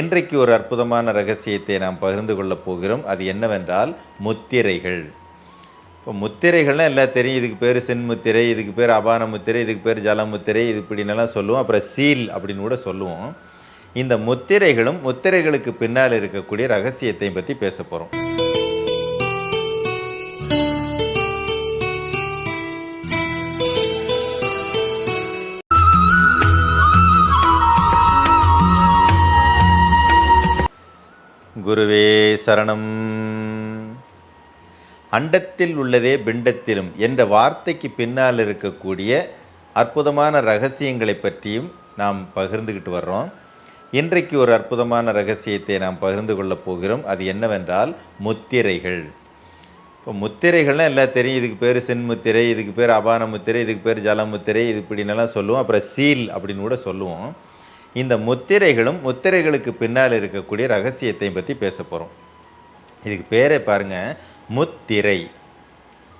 இன்றைக்கு ஒரு அற்புதமான ரகசியத்தை நாம் பகிர்ந்து கொள்ளப் போகிறோம். அது என்னவென்றால் முத்திரைகள். இப்போ முத்திரைகள்லாம் எல்லாம் தெரியும். இதுக்கு பேர் சென்முத்திரை இதுக்கு பேர் அபான முத்திரை இதுக்கு பேர் ஜலமுத்திரை இது இப்படின்னலாம் சொல்லுவோம். அப்புறம் சீல் அப்படின்னு கூட சொல்லுவோம். இந்த முத்திரைகளும் முத்திரைகளுக்கு பின்னால் இருக்கக்கூடிய ரகசியத்தை பற்றி பேச போகிறோம் குருவே சரணம். அண்டத்தில் உள்ளதே பிண்டத்திலும் என்ற வார்த்தைக்கு பின்னால் இருக்கக்கூடிய அற்புதமான ரகசியங்களை பற்றியும் நாம் பகிர்ந்துக்கிட்டு வர்றோம். இன்றைக்கு ஒரு அற்புதமான ரகசியத்தை நாம் பகிர்ந்து கொள்ளப் போகிறோம். அது என்னவென்றால் முத்திரைகள். இப்போ முத்திரைகள்லாம் எல்லாம் தெரியும். இதுக்கு பேர் சென்முத்திரை இதுக்கு பேர் அபான முத்திரை இதுக்கு பேர் ஜலமுத்திரை இது இப்படின்னெல்லாம் சொல்லுவோம். அப்புறம் சீல் அப்படின்னு கூட சொல்லுவோம். இந்த முத்திரைகளும் முத்திரைகளுக்கு பின்னால் இருக்கக்கூடிய ரகசியத்தை பற்றி பேச போகிறோம் இதுக்கு பேரை பாருங்கள் முத்திரை.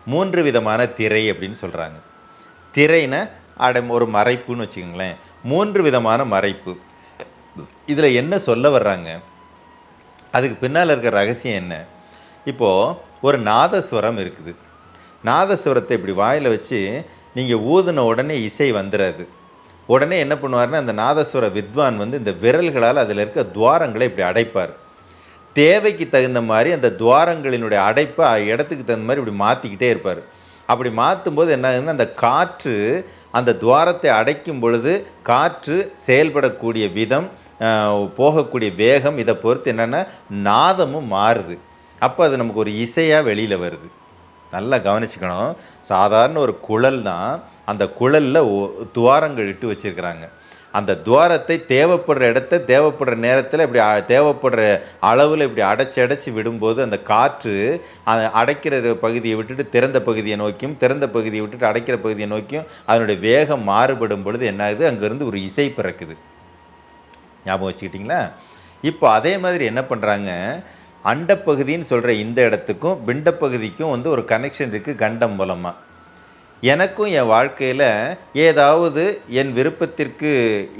மூன்று விதமான திரை அப்படின்னு சொல்கிறாங்க திரைனா அட ஒரு மறைப்புன்னு வச்சுக்கோங்களேன். மூன்று விதமான மறைப்பு. இதில் என்ன சொல்ல வர்றாங்க? அதுக்கு பின்னால் இருக்கிற ரகசியம் என்ன? இப்போது ஒரு நாதஸ்வரம் இருக்குது. நாதஸ்வரத்தை இப்படி வாயில் வச்சு நீங்கள் ஊதின உடனே இசை வந்துடாது உடனே என்ன பண்ணுவார்னா அந்த நாதஸ்வர வித்வான் வந்து இந்த விரல்களால் அதில் இருக்க துவாரங்களை இப்படி அடைப்பார். தேவைக்கு தகுந்த மாதிரி அந்த துவாரங்களினுடைய அடைப்பை இடத்துக்கு தகுந்த மாதிரி இப்படி மாற்றிக்கிட்டே இருப்பார். அப்படி மாற்றும் போது என்ன ஆகுதுன்னா அந்த காற்று அந்த துவாரத்தை அடைக்கும் பொழுது காற்று செயல்படக்கூடிய விதம் போகக்கூடிய வேகம் இதை பொறுத்து என்னென்னா நாதமும் மாறுது. அப்போ அது நமக்கு ஒரு இசையாக வெளியில் வருது. நல்லா கவனிச்சுக்கணும். சாதாரண ஒரு குழல் தான். அந்த குழலில் துவாரங்கள் இட்டு வச்சுருக்கிறாங்க. அந்த துவாரத்தை தேவைப்படுற இடத்த தேவைப்படுற நேரத்தில் இப்படி தேவைப்படுற அளவில் இப்படி அடைச்சி அடைச்சி விடும்போது அந்த காற்று அடைக்கிற பகுதியை விட்டுட்டு திறந்த பகுதியை நோக்கியும் திறந்த பகுதியை விட்டுட்டு அடைக்கிற பகுதியை நோக்கியும் அதனுடைய வேகம் மாறுபடும் பொழுது என்ன ஆகுது? அங்கேருந்து ஒரு இசை பிறக்குது. ஞாபகம் வச்சுக்கிட்டிங்களா? இப்போ அதே மாதிரி என்ன பண்ணுறாங்க அண்டப்பகுதின்னு சொல்கிற இந்த இடத்துக்கும் பிண்டப்பகுதிக்கும் வந்து ஒரு கனெக்ஷன் இருக்குது கண்டம் மூலமாக எனக்கும் என் வாழ்க்கையில் ஏதாவது என் விருப்பத்திற்கு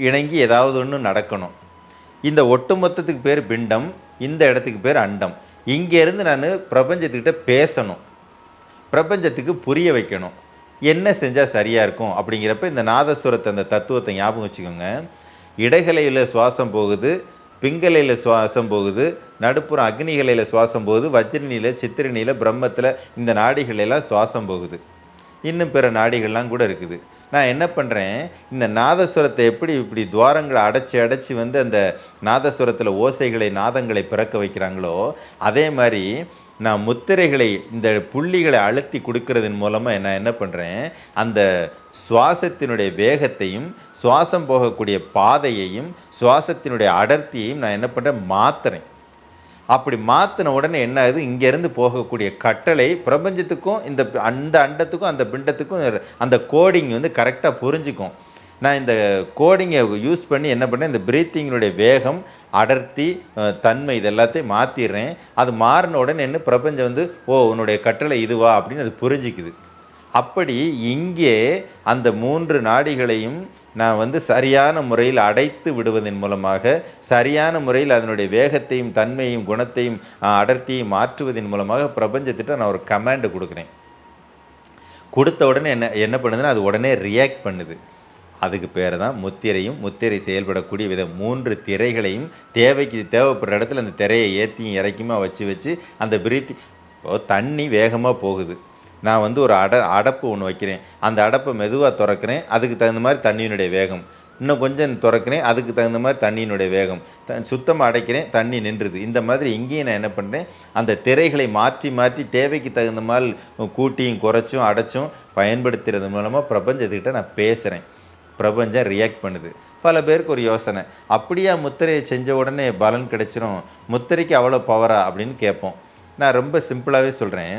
இணங்கி ஏதாவது ஒன்று நடக்கணும். இந்த ஒட்டுமொத்தத்துக்கு பேர் பிண்டம் இந்த இடத்துக்கு பேர் அண்டம். இங்கேருந்து நான் பிரபஞ்சத்துக்கிட்ட பேசணும். பிரபஞ்சத்துக்கு புரிய வைக்கணும். என்ன செஞ்சால் சரியாக இருக்கும் அப்படிங்கிறப்ப இந்த நாதஸ்வரத்தை அந்த தத்துவத்தை ஞாபகம் வச்சுக்கோங்க. இடைகலையில் சுவாசம் போகுது பிங்கலையில் சுவாசம் போகுது நடுப்புறம் அக்னிகலையில் சுவாசம் போகுது வஜ்ரணியில் சித்திரனியில் பிரம்மத்தில் இந்த நாடிகளெல்லாம் சுவாசம் போகுது. இன்னும் பிற நாடிகள்லாம் கூட இருக்குது. நான் என்ன பண்ணுறேன் இந்த நாதஸ்வரத்தை எப்படி இப்படி துவாரங்களை அடைச்சி அடைச்சி வந்து அந்த நாதஸ்வரத்தில் ஓசைகளை நாதங்களை பிறக்க வைக்கிறாங்களோ அதே மாதிரி நான் முத்திரைகளை இந்த புள்ளிகளை அழுத்தி கொடுக்கறதன் மூலமாக நான் என்ன பண்ணுறேன் அந்த சுவாசத்தினுடைய வேகத்தையும் சுவாசம் போகக்கூடிய பாதையையும் சுவாசத்தினுடைய அடர்த்தியையும் நான் என்ன பண்ணுறேன் மாத்துறேன். அப்படி மாற்றின உடனே என்ன ஆகுது? இங்கேருந்து போகக்கூடிய கட்டளை பிரபஞ்சத்துக்கும் இந்த அந்த அண்டத்துக்கும் அந்த பிண்டத்துக்கும் அந்த கோடிங் வந்து கரெக்டாக புரிஞ்சுக்கும். நான் இந்த கோடிங்கை யூஸ் பண்ணி என்ன பண்ணேன்? இந்த பிரீத்திங்கினுடைய வேகம் அடர்த்தி தன்மை இது எல்லாத்தையும் மாற்றிடுறேன் அது மாறின உடனே என்ன? பிரபஞ்சம் வந்து ஓ உன்னுடைய கட்டளை இதுவா? அப்படின்னு அது புரிஞ்சிக்குது. அப்படி இங்கே அந்த மூன்று நாடிகளையும் நான் வந்து சரியான முறையில் அடைத்து விடுவதன் மூலமாக சரியான முறையில் அதனுடைய வேகத்தையும் தன்மையும் குணத்தையும் அஹ், அடர்த்தியையும் மாற்றுவதன் மூலமாக பிரபஞ்சத்திட்ட நான் ஒரு கமாண்டு கொடுக்குறேன். கொடுத்த உடனே என்ன என்ன பண்ணுதுன்னா அது உடனே ரியாக்ட் பண்ணுது. அதுக்கு பேர் தான் முத்திரையும் முத்திரை செயல்படக்கூடிய வித மூன்று திரைகளையும் தேவைக்கு தேவைப்படுற இடத்துல அந்த திரையை ஏற்றியும் இறக்கியுமா வச்சு வச்சு அந்த பிரீத்தி தண்ணி வேகமாக போகுது. நான் வந்து ஒரு அட அடப்பு ஒன்று வைக்கிறேன். அந்த அடப்பை மெதுவாக திறக்கிறேன். அதுக்கு தகுந்த மாதிரி தண்ணியினுடைய வேகம். இன்னும் கொஞ்சம் திறக்கிறேன். அதுக்கு தகுந்த மாதிரி தண்ணியினுடைய வேகம். த சுத்தமாக அடைக்கிறேன். தண்ணி நின்றுது. இந்த மாதிரி இங்கேயும் நான் என்ன பண்ணுறேன் அந்த திரைகளை மாற்றி மாற்றி தேவைக்கு தகுந்த மாதிரி கூட்டியும் குறைச்சும் அடைச்சும் பயன்படுத்துறது மூலமாக பிரபஞ்சத்துக்கிட்ட நான் பேசுகிறேன் பிரபஞ்சம் ரியாக்ட் பண்ணுது. பல பேருக்கு ஒரு யோசனை. அப்படியா முத்திரையை செஞ்ச உடனே பலன் கிடைச்சிரும்? முத்திரைக்கு அவ்வளோ பவரா அப்படின்னு கேட்போம். நான் ரொம்ப சிம்பிளாகவே சொல்கிறேன்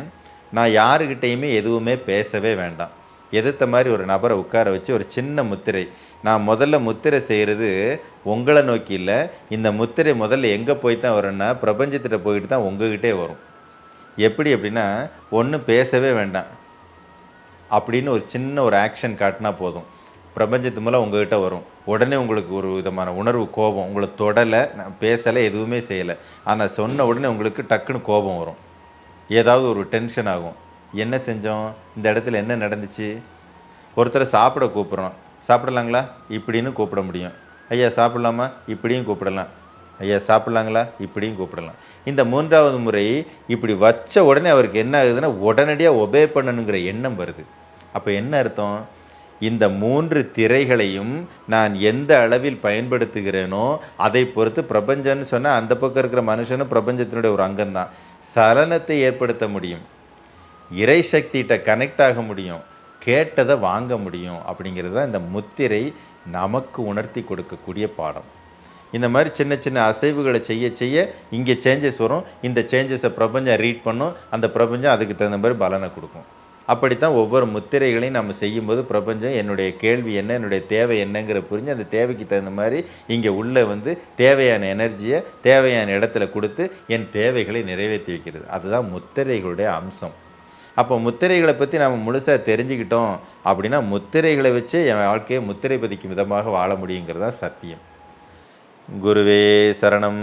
நான் யாருக்கிட்டேயுமே எதுவுமே பேசவே வேண்டாம். எதிர்த்த மாதிரி ஒரு நபரை உட்கார வச்சு ஒரு சின்ன முத்திரை. நான் முதல்ல முத்திரை செய்கிறது உங்களை நோக்கி இல்லை. இந்த முத்திரை முதல்ல எங்கே போய் தான் வரும்னா பிரபஞ்சத்திட்ட போயிட்டு தான் உங்ககிட்டே வரும். எப்படி அப்படின்னா ஒன்றும் பேசவே வேண்டாம். அப்படின்னு ஒரு சின்ன ஒரு ஆக்ஷன் காட்டினா போதும். பிரபஞ்சத்து மூலம் உங்ககிட்ட வரும். உடனே உங்களுக்கு ஒரு விதமான உணர்வு கோபம். உங்களை தொடலை நான் பேசலை எதுவுமே செய்யலை. ஆனால் சொன்ன உடனே உங்களுக்கு டக்குன்னு கோபம் வரும். ஏதாவது ஒரு டென்ஷன் ஆகும். என்ன செஞ்சோம்? இந்த இடத்துல என்ன நடந்துச்சு? ஒருத்தரை சாப்பிட கூப்பிட்றோம். சாப்பிடலாங்களா? இப்படின்னு கூப்பிட முடியும். ஐயா சாப்பிட்லாமா? இப்படியும் கூப்பிடலாம். ஐயா சாப்பிட்லாங்களா? இப்படியும் கூப்பிடலாம். இந்த மூன்றாவது முறை இப்படி வச்ச உடனே அவருக்கு என்ன ஆகுதுன்னா உடனடியாக ஒபே பண்ணணுங்கிற எண்ணம் வருது. அப்போ என்ன அர்த்தம்? இந்த மூன்று திரைகளையும் நான் எந்த அளவில் பயன்படுத்துகிறேனோ அதை பொறுத்து பிரபஞ்சம்னு சொன்னால் அந்த பக்கம் இருக்கிற மனுஷனும் பிரபஞ்சத்தினுடைய ஒரு அங்கம்தான். சலனத்தை ஏற்படுத்த முடியும். இறை சக்திகிட்ட கனெக்ட் ஆக முடியும். கேட்டதை வாங்க முடியும் அப்படிங்கிறது தான் இந்த முத்திரை நமக்கு உணர்த்தி கொடுக்கக்கூடிய பாடம். இந்த மாதிரி சின்ன சின்ன அசைவுகளை செய்ய செய்ய இங்கே சேஞ்சஸ் வரும். இந்த சேஞ்சஸை பிரபஞ்சம் ரீட் பண்ணும். அந்த பிரபஞ்சம் அதுக்கு தகுந்த மாதிரி பலனை கொடுக்கும். அப்படித்தான் ஒவ்வொரு முத்திரைகளையும் நம்ம செய்யும்போது பிரபஞ்சம் என்னுடைய கேள்வி என்ன என்னுடைய தேவை என்னங்கிற புரிஞ்சு அந்த தேவைக்கு தகுந்த மாதிரி இங்கே உள்ளே வந்து தேவையான எனர்ஜியை தேவையான இடத்துல கொடுத்து என் தேவைகளை நிறைவேற்றி வைக்கிறது. அதுதான் முத்திரைகளுடைய அம்சம். அப்போ முத்திரைகளை பற்றி நம்ம முழுசாக தெரிஞ்சுக்கிட்டோம் அப்படின்னா முத்திரைகளை வச்சு என் வாழ்க்கையை முத்திரை பதிக்கும் விதமாக வாழ முடியுங்கிறது தான் சத்தியம். குருவே சரணம்.